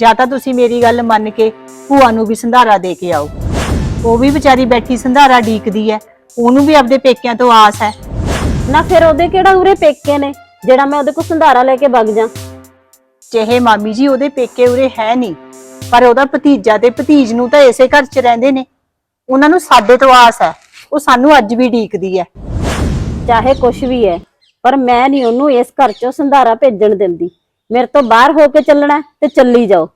ਜਾਂ ਤਾਂ ਤੁਸੀਂ ਮੇਰੀ ਗੱਲ ਮੰਨ ਕੇ ਭੂਆ ਨੂੰ ਵੀ ਸੰਧਾਰਾ ਦੇ ਕੇ ਆਓ। ਉਹ ਵੀ ਵਿਚਾਰੀ ਬੈਠੀ ਸੰਧਾਰਾ ਢੀਕਦੀ ਹੈ ਉਹਨੂੰ ਵੀ ਆਪਦੇ ਪੇਕਿਆਂ ਤੋਂ ਆਸ ਹੈ ਨਾ ਫਿਰ ਉਹਦੇ ਕਿਹੜਾ ਉਰੇ ਪੇਕੇ ਨੇ ਜਿਹੜਾ ਮੈਂ ਉਹਦੇ ਕੋਲ ਸੰਧਾਰਾ ਲੈ ਕੇ ਵਗ ਜਾ? ਚਾਹੇ ਮਾਮੀ ਜੀ ਉਹਦੇ ਪੇਕੇ ਉਰੇ ਹੈ ਨਹੀਂ, ਪਰ ਉਹਦਾ ਭਤੀਜਾ ਤੇ ਭਤੀਜ ਨੂੰ ਤਾਂ ਇਸੇ ਘਰ 'ਚ ਰਹਿੰਦੇ ਨੇ। ਉਹਨਾਂ ਨੂੰ ਸਾਡੇ ਤੋਂ ਆਸ ਹੈ, ਉਹ ਸਾਨੂੰ ਅੱਜ ਵੀ ਢੀਕਦੀ ਹੈ। ਚਾਹੇ ਕੁਛ ਵੀ ਹੈ, ਪਰ ਮੈਂ ਨਹੀਂ ਉਹਨੂੰ ਇਸ ਘਰ ਚੋਂ ਸੰਧਾਰਾ ਭੇਜਣ ਦਿੰਦੀ। ਮੇਰੇ ਤੋਂ ਬਾਹਰ ਹੋ ਕੇ ਚੱਲਣਾ ਤੇ ਚੱਲੀ ਜਾਓ।